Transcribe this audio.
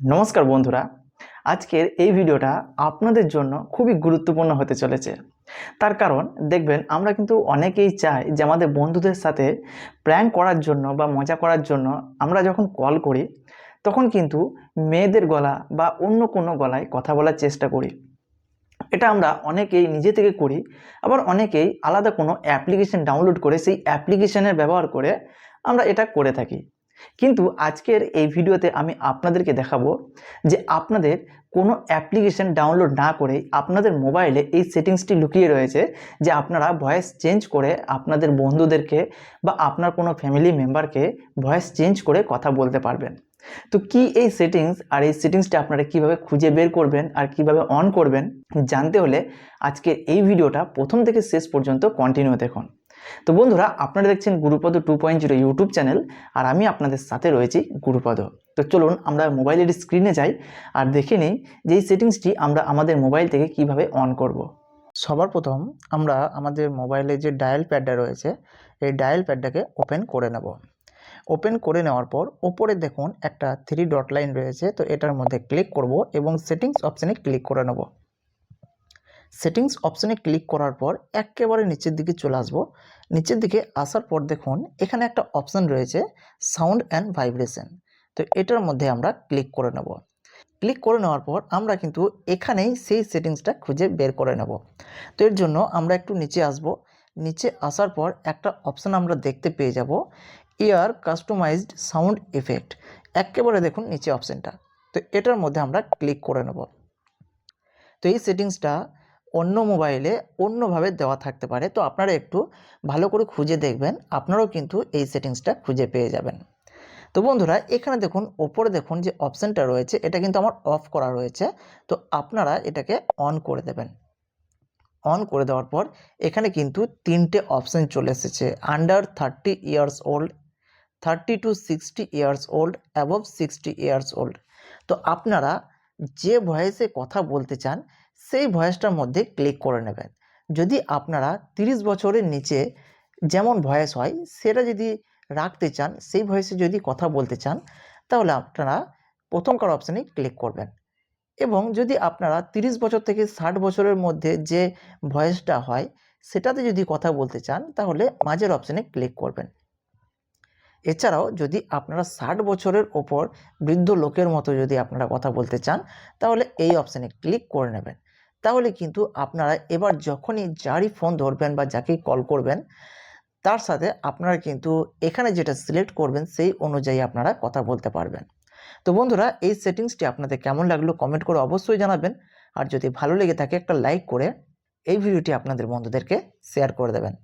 নমস্কার বন্ধুরা। আজকের এই ভিডিওটা আপনাদের জন্য খুবই গুরুত্বপূর্ণ হতে চলেছে। তার কারণ, দেখবেন, আমরা কিন্তু অনেকেই চাই যে আমাদের বন্ধুদের সাথে প্র্যাঙ্ক করার জন্য বা মজা করার জন্য আমরা যখন কল করি, তখন কিন্তু মেয়েদের গলা বা অন্য কোনো গলায় কথা বলার চেষ্টা করি। এটা আমরা অনেকেই নিজে থেকে করি, আবার অনেকেই আলাদা কোনো অ্যাপ্লিকেশন ডাউনলোড করে সেই অ্যাপ্লিকেশনের ব্যবহার করে আমরা এটা করে থাকি। কিন্তু আজকের এই ভিডিওতে আমি আপনাদেরকে দেখাবো যে আপনাদের কোনো অ্যাপ্লিকেশন ডাউনলোড না করেই আপনাদের মোবাইলে এই সেটিংসটি লুকিয়ে রয়েছে যে আপনারা ভয়েস চেঞ্জ করে আপনাদের বন্ধুদেরকে বা আপনার কোনো ফ্যামিলি মেম্বারকে ভয়েস চেঞ্জ করে কথা বলতে পারবেন। তো কি এই সেটিংস আর এই সেটিংসটা আপনারা কীভাবে খুঁজে বের করবেন আর কীভাবে অন করবেন জানতে হলে আজকের এই ভিডিওটা প্রথম থেকে শেষ পর্যন্ত কন্টিনিউ দেখুন। তো বন্ধুরা, আপনারা দেখছেন Gurupada two point zero YouTube channel আর আমি আপনাদের সাথে রয়েছি গুরুপদ। তো চলুন আমরা মোবাইলের স্ক্রিনে যাই আর দেখে নিই যে এই সেটিংসটি আমরা আমাদের মোবাইল থেকে কীভাবে অন করব। সবার প্রথম আমরা আমাদের মোবাইলে যে ডায়াল প্যাডটা রয়েছে, এই ডায়াল প্যাডটাকে ওপেন করে নেব। ওপেন করে নেওয়ার পর ওপরে দেখুন একটা থ্রি ডট লাইন রয়েছে, তো এটার মধ্যে ক্লিক করব এবং সেটিংস অপশানে ক্লিক করে নেব। সেটিংস অপশানে ক্লিক করার পর একেবারে নিচের দিকে চলে আসব। নিচের দিকে আসার পর দেখুন, এখানে একটা অপশান রয়েছে, সাউন্ড অ্যান্ড ভাইব্রেশন। তো এটার মধ্যে আমরা ক্লিক করে নেব। ক্লিক করে নেওয়ার পর আমরা কিন্তু এখানেই সেই সেটিংসটা খুঁজে বের করে নেব। তো এর জন্য আমরা একটু নিচে আসব। নিচে আসার পর একটা অপশান আমরা দেখতে পেয়ে যাব ইয়ার কাস্টমাইজড সাউন্ড এফেক্ট। একেবারে দেখুন নিচে অপশানটা। তো এটার মধ্যে আমরা ক্লিক করে নেব। তো এই সেটিংসটা অন্য মোবাইলে অন্যভাবে দেওয়া থাকতে পারে। তো আপনারা একটু ভালো করে খুঁজে দেখবেন, আপনারাও কিন্তু এই সেটিংসটা খুঁজে পেয়ে যাবেন। তো বন্ধুরা, এখানে দেখুন, ওপরে দেখুন যে অপশানটা রয়েছে, এটা কিন্তু আমার অফ করা রয়েছে। তো আপনারা এটাকে অন করে দেবেন। অন করে দেওয়ার পর এখানে কিন্তু তিনটে অপশান চলে এসেছে। Under thirty years old thirty to sixty years old above sixty years old তো আপনারা যে ভয়েসে কথা বলতে চান সেই ভয়েসটার মধ্যে ক্লিক করে নেবেন। যদি আপনারা তিরিশ বছরের নিচে যেমন ভয়েস হয়, সেটা যদি রাখতে চান, সেই ভয়েসে যদি কথা বলতে চান, তাহলে আপনারা প্রথমকার অপশানে ক্লিক করবেন। এবং যদি আপনারা তিরিশ বছর থেকে ষাট বছরের মধ্যে যে ভয়েসটা হয়, সেটাতে যদি কথা বলতে চান, তাহলে মাঝের অপশানে ক্লিক করবেন। এছাড়াও যদি আপনারা ষাট বছরের ওপর বৃদ্ধ লোকের মতো যদি আপনারা কথা বলতে চান, তাহলে এই অপশানে ক্লিক করে নেবেন। তাহলে কিন্তু আপনারা এবার যখনই যারই ফোন ধরবেন বা যাকেই কল করবেন, তার সাথে আপনারা কিন্তু এখানে যেটা সিলেক্ট করবেন সেই অনুযায়ী আপনারা কথা বলতে পারবেন। তো বন্ধুরা, এই সেটিংসটি আপনাদের কেমন লাগল কমেন্ট করে অবশ্যই জানাবেন। আর যদি ভালো লেগে থাকে একটা লাইক করে এই ভিডিওটি আপনাদের বন্ধুদেরকে শেয়ার করে দেবেন।